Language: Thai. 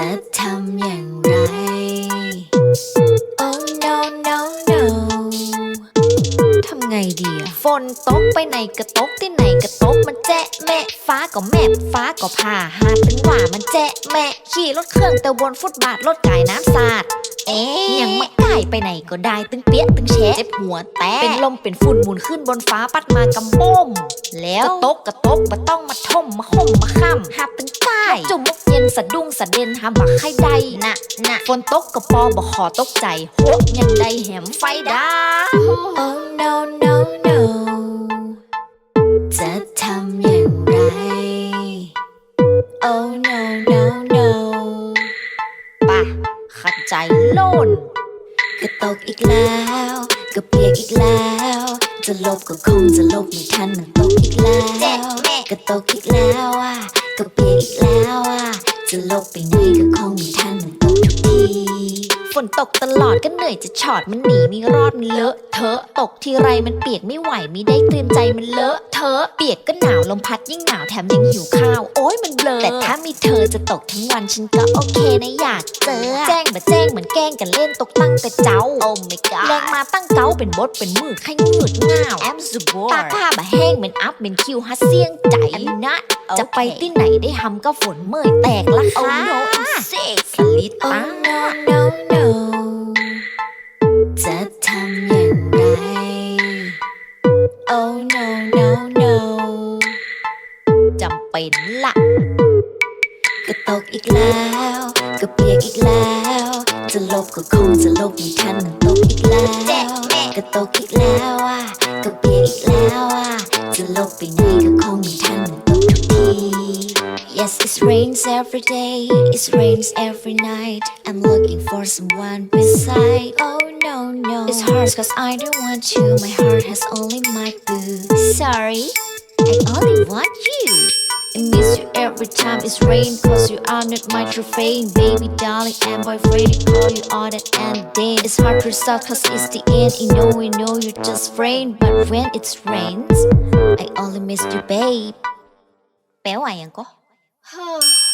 no no จะทำอย่างไร Oh no no no ทำไงดีอะฝนตกไปไหนก็ตกที่ไหนก็ตกมันแจ๊ะแม่ฟ้าก็แม่ฟ้าก็ผ่าหาถึงว่ามันแจ๊ะแม่ขี่รถเครื่องแต่บนฟุตบาทรถกายน้ำสาดเอ๊ะยังไม่กายไปไหนก็ได้ตึงเปี้ยตึงแฉะเจ็บหัวแตกเป็นลมเป็นฝุ่นหมุนขึ้นบนฟ้าปัดมากำบ้มแล้วก็ตกก็ตกบ่ต้องมาท่มมาห่มมาค่ำหับตึงกายจุ่มมุกเย็น สะดุ้งสะเด็นหาบักใครใดนะนะฝนตกก็ปอบ่ขอตกใจโหยังได้แหมไฟดา Oh no no no จะทำอย่างไร Oh no no no ป่ะขัดใจโลนก็ตกอีกแล้ว ก็เปียกอีกแล้ว จะลบก็คงจะลบไม่ทันมันตกอีกแล้ว ก็ตกอีกแล้วอะ นตกตลอดก็เหนื่อยจะฉอดมันหนีไม่รอดมันเลอะเทอะตกทีไรมันเปียกไม่ไหวไม่ได้เตรียมใจมันเลอะเทอะเปียกก็หนาวลมพัดยิ่งหนาวแถมยังหิวข้าว โอ้ยมันเบลอแต่ถ้ามีเธอจะตกทั้งวันฉันก็โอเคนะอยากเจอ แจ้งมาแจ้งเหมือนแกล้งกันเล่นตกตั้งแต่เจ้าโอ้ my god แรงมาตั้งเก้าเป็นบดเป็นมือใครงืดง่าวแอมสบตาผ้าบะแห้งเป็นอัพเป็นคิวฮัสเซียงใจนะจะไปที่ไหนได้ทำก็ฝนเมื่อยแตกละค่ะ Oh no, I'm sick สลิดตา no no no Oh no no no จำเป็นละก็ตกอีกแล้ว ก็เปียกอีกแล้ว จะลบก็คงจะลบไม่ทันมันตกอีกแล้วก็ตกอีกแล้วอะก็เปียกอีกแล้วอะจะลบไปไหนก็คงไม่ทันมันตกทุกที Yes, it rains every day, it rains every night. I'm looking for someone beside. Oh no, no. It's hard cause I don't want you. My heart has only my boo. Sorry, I only want you. I miss you every time it's rain Cause you are not my true fame Baby darling and boyfriend I call you all that and then It's hard to stop cause it's the end You know we know you're just rain But when it rains I only miss you babe 배워야 อย่างก็